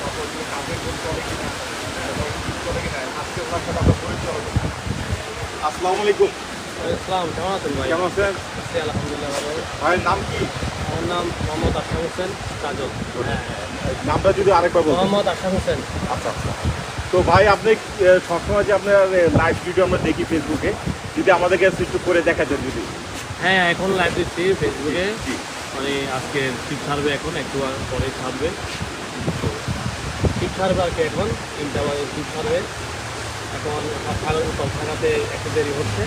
তারপর কাজের কোন চলে কিনা চলে কিনা আজকে ওনার সাথে আমরা পরিচয় হব আসসালামু আলাইকুম। ইসলাম কেমন আছেন ভাই? কেমন আছেন? আছি আলহামদুলিল্লাহ ভালো। ভাইয়ের নাম কি? আমার নাম মোহাম্মদ আশরাফ হোসেন কাজল। হ্যাঁ নামটা যদি আরেকবার বলতেন। মোহাম্মদ আশরাফ হোসেন। আচ্ছা আচ্ছা। তো ভাই আপনি সবসময় যে আপনার লাইভ ভিডিও আমরা দেখি ফেসবুকে যদি আমাদেরকে একটু করে দেখাতেন যদি। হ্যাঁ এখন লাইভ দিচ্ছি ফেসবুকে মানে আজকে ঠিক ছাড়বে এখন একটু পরে ছাড়বে। আর কি এখন তিনটা বাজে ঠিক ছাড়বে এখন উত্তর থাকাতে একটু দেরি হচ্ছে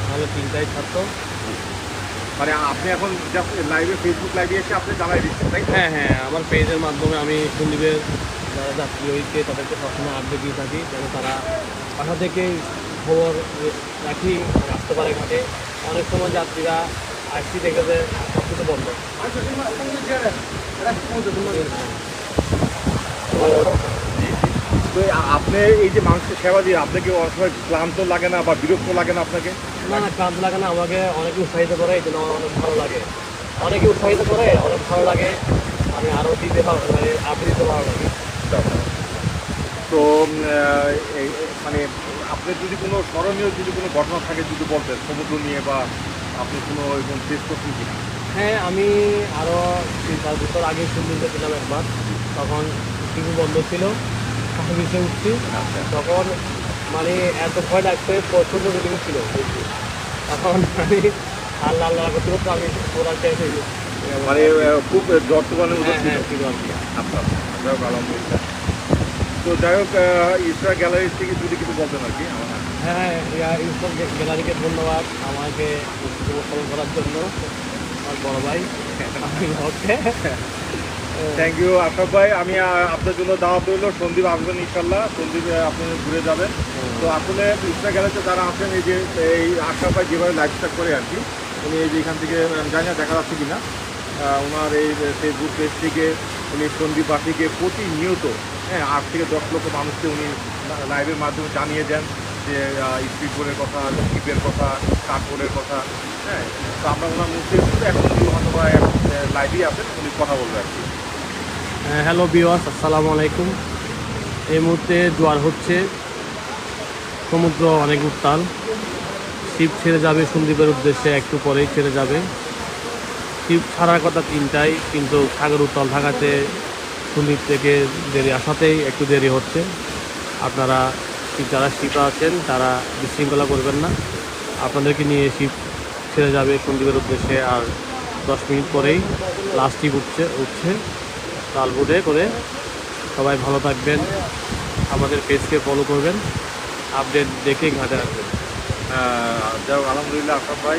নাহলে তিনটায় ছাড়তো মানে আপনি এখন লাইভে ফেসবুক লাইভে এসে আপনি জানাই দিচ্ছেন তাই হ্যাঁ হ্যাঁ আমার পেজের মাধ্যমে আমি সন্দীপের যারা যাত্রী হয়েছে তাদেরকে সবসময় আপডেট দিয়ে থাকি যেন তারা বাসা থেকে খবর রাখি আসতে পারে ঘাটে। অনেক সময় যাত্রীরা আসছি দেখে যে সব কিছু বন্ধ তো আ- আপনি এই যে মানুষের সেবা দিয়ে আপনাকে অনেক সময় ক্লান্ত লাগে না বা বিরক্ত লাগে না আপনাকে? না না ক্লান্ত লাগে না আমাকে অনেকে উৎসাহিত করে এই জন্য আমার অনেক ভালো লাগে। অনেকে উৎসাহিত করে অনেক ভালো লাগে। আমি আরও দিতে ভালো লাগে আপনি দিতে লাগে তো মানে আপনি যদি কোনো স্মরণীয় যদি কোনো ঘটনা থাকে যদি বলতেন সমুদ্র নিয়ে বা আপনি কোনো এরকম ফেস করছেন কিনা? হ্যাঁ আমি আরও তিন চার বছর আগে সুন্দরতে ছিলাম একবার। তখন টিভি বন্ধ ছিল। কাছে উঠছি। তখন মানে এত ভয় লাগছে প্রচণ্ড রেটিং ছিল। তখন মানে আল্লাহ আল্লাহ করতে করতে আমি ওরা শেষ হয়ে গেছি। মানে খুব মতো হ্যাঁ ছিল হ্যাঁ কি। আচ্ছা আচ্ছা আলহামদুলিল্লাহ। তো যাই হোক ইসরা গ্যালারি থেকে যদি কিছু বলতেন আর কি? হ্যাঁ হ্যাঁ গ্যালারিকে ধন্যবাদ আমাকে উপস্থাপন করার জন্য। আমার বড় ভাই। ওকে থ্যাংক ইউ আশরাফ ভাই। আমি আপনার জন্য দাওয়াত রইল। সন্দীপ আসবেন ইনশাল্লাহ সন্দীপ আপনি ঘুরে যাবেন। তো আসলে ইসরা গ্যালারিতে যারা আছেন এই যে এই আশরাফ ভাই যেভাবে লাইফ স্টাইল করে আর কি উনি এই যে এখান থেকে জানি না দেখা যাচ্ছে কিনা। আহ, ওনার এই ফেসবুক পেজ থেকে উনি সন্দীপবাসীকে প্রতিনিয়ত হ্যাঁ আট থেকে দশ লক্ষ মানুষকে উনি লাইভের মাধ্যমে জানিয়ে দেন যে স্পিড বোর্ডের কথা শিপের কথা কাঠবোর্ডের কথা হ্যাঁ? তো আমরা ওনার মুখে শুনতে এখন উনি হয়তো বা লাইভেই আছেন উনি কথা বলবে আর কি। হ্যালো বিওয়াস আসসালামু আলাইকুম। এই মুহূর্তে জোয়ার হচ্ছে সমুদ্র অনেক উত্তাল। শিব ছেড়ে যাবে সন্দীপের উদ্দেশ্যে, একটু পরেই ছেড়ে যাবে। শিব ছাড়ার কথা তিনটাই, কিন্তু সাগর উত্তাল থাকাতে সন্দীপ থেকে দেরি আসাতেই একটু দেরি হচ্ছে। আপনারা যারা শিপে আছেন, তারা বিশৃঙ্খলা করবেন না। আপনাদেরকে নিয়ে শিপ ছেড়ে যাবে সন্দীপের উদ্দেশ্যে, আর দশ মিনিট পরেই লাস্ট শিপ উঠছে উঠছে। তালবুটে করে সবাই ভালো থাকবেন, আমাদের পেজকে ফলো করবেন আপডেট দেখে ঘাটে আসবেন। আলহামদুলিল্লাহ আশা ভাই